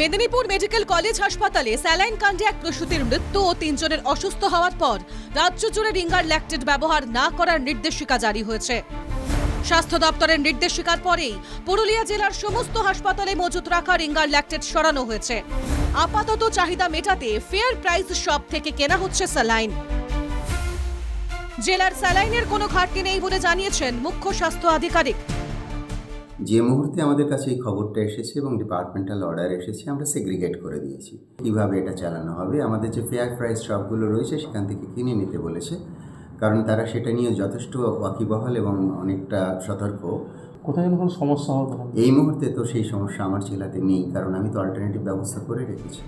Medinipur medical college হাসপাতালে saline কাণ্ডে এক প্রসূতির মৃত্যু ও তিনজনের অসুস্থ হওয়ার পর রাজ্য জুড়ে রিঙ্গার ল্যাকটেড ব্যবহার না করার নির্দেশিকা জারি হয়েছে। স্বাস্থ্য দপ্তরের নির্দেশিকার পরেই পুরুলিয়া জেলার সমস্ত হাসপাতালে মজুত রাখা রিঙ্গার ল্যাকটেড সরানো হয়েছে। আপাতত চাহিদা মেটাতে ফেয়ার প্রাইস শপ থেকে কেনা হচ্ছে স্যালাইন। জেলার স্যালাইনের কোনো ঘাটতি নেই বলে জানিয়েছেন মুখ্য স্বাস্থ্য আধিকারিক যে মুহূর্তে আমাদের কাছে এই খবরটা এসেছে এবং ডিপার্টমেন্টাল অর্ডার এসেছে আমরা সেগ্রিগেট করে দিয়েছি। কীভাবে এটা চালানো হবে? আমাদের যে ফেয়ার প্রাইস শপগুলো রয়েছে সেখান থেকে কিনে নিতে বলেছে। কারণ তারা সেটা নিয়ে যথেষ্ট ওয়াকিবহাল এবং অনেকটা সতর্ক। কোথায় যেন কোনো সমস্যা হবে এই মুহূর্তে তো সেই সমস্যা আমার জেলাতে নেই কারণ আমি তো অল্টারনেটিভ ব্যবস্থা করে রেখেছি।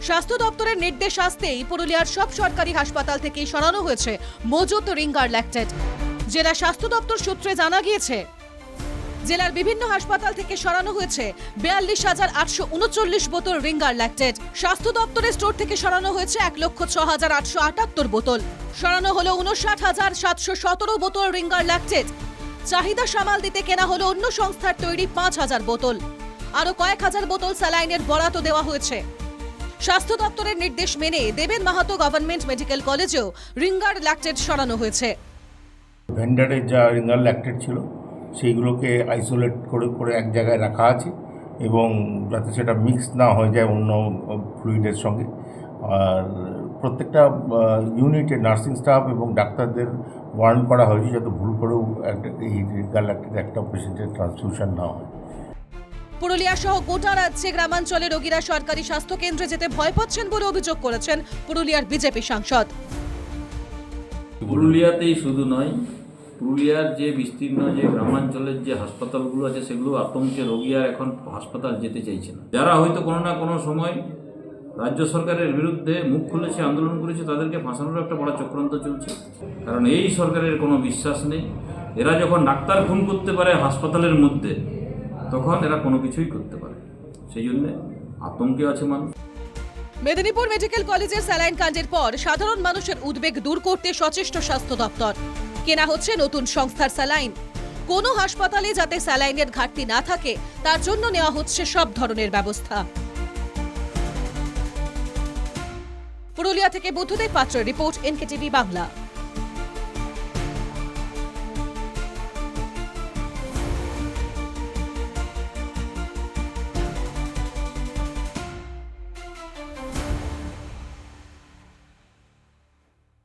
স্বাস্থ্য দপ্তরের নির্দেশ আসতেই পুরুলিয়ার সব সরকারি হাসপাতাল থেকেই সরানো হয়েছে মজুত রিঙ্গার ল্যাকটেড জেলা স্বাস্থ্য দপ্তর সূত্রে জানা গিয়েছে জেলার বিভিন্ন হাসপাতাল থেকে সরানো হয়েছে বিয়াল্লিশ হাজার আটশো উনচল্লিশ বোতল রিঙ্গার ল্যাকটেড স্বাস্থ্য দপ্তরের স্টোর থেকে সরানো হয়েছে এক লক্ষ ছ হাজার আটশো আটাত্তর বোতল। সরানো হলো উনষাট হাজার সাতশো সতেরো বোতল রিঙ্গার ল্যাকটেড চাহিদা সামাল দিতে কেনা হলো অন্য সংস্থার তৈরি পাঁচ হাজার বোতল। আরও কয়েক হাজার বোতল স্যালাইনের বরাতও দেওয়া হয়েছে। স্বাস্থ্য দপ্তরের নির্দেশ মেনে দেবেন মাহাতো গভর্নমেন্ট মেডিকেল কলেজেও রিঙ্গার ল্যাকটেড সরানো হয়েছে। ভেন্ডারের যা রিঙ্গার ল্যাকটেড ছিল সেইগুলোকে আইসোলেট করে করে এক জায়গায় রাখা আছে এবং যাতে সেটা মিক্স না হয়ে যায় অন্য ফ্লুইডের সঙ্গে। আর প্রত্যেকটা ইউনিটে নার্সিং স্টাফ এবং ডাক্তারদের ওয়ার্ন করা হয়েছে যাতে ভুল করেও একটা এই একটা পেশেন্টের ট্রান্সফিউশন না হয়। পুরুলিয়া সহ গোটা রাজ্যে গ্রামাঞ্চলে রোগীরা সরকারি স্বাস্থ্য কেন্দ্রে যেতে ভয় পাচ্ছেন বলে অভিযোগ করেছেন পুরুলিয়ার বিজেপি সাংসদ। পুরুলিয়াতেই শুধু নয় পুরুলিয়ার যে বিস্তীর্ণ যে গ্রামাঞ্চলের যে হাসপাতালগুলো আছে, সেগুলো আতঙ্কে রোগী আর এখন হাসপাতাল যেতে চাইছে না। যারা হয়তো কোনো না কোনো সময় রাজ্য সরকারের বিরুদ্ধে মুখ খুলেছে, আন্দোলন করেছে, তাদেরকে ফাঁসানোর একটা বড় চক্রান্ত চলছে। কারণ এই সরকারের কোনো বিশ্বাস নেই। এরা যখন ডাক্তার খুন করতে পারে হাসপাতালের মধ্যে, তখন এরা কোনো কিছুই করতে পারে সেই জন্যে আতঙ্কে আছে মানুষ। মেদিনীপুর মেডিকেল কলেজের স্যালাইন কাণ্ডের পর সাধারণ মানুষের উদ্বেগ দূর করতে সচেষ্ট স্বাস্থ্য দপ্তর। কেনা হচ্ছে নতুন সংস্থার স্যালাইন। কোনো হাসপাতালে যাতে স্যালাইনের ঘাটতি না থাকে, তার জন্য নেওয়া হচ্ছে সব ধরনের ব্যবস্থা। পুরুলিয়া থেকে বুদ্ধদেব পাত্র রিপোর্ট, এনকেটিভি বাংলা।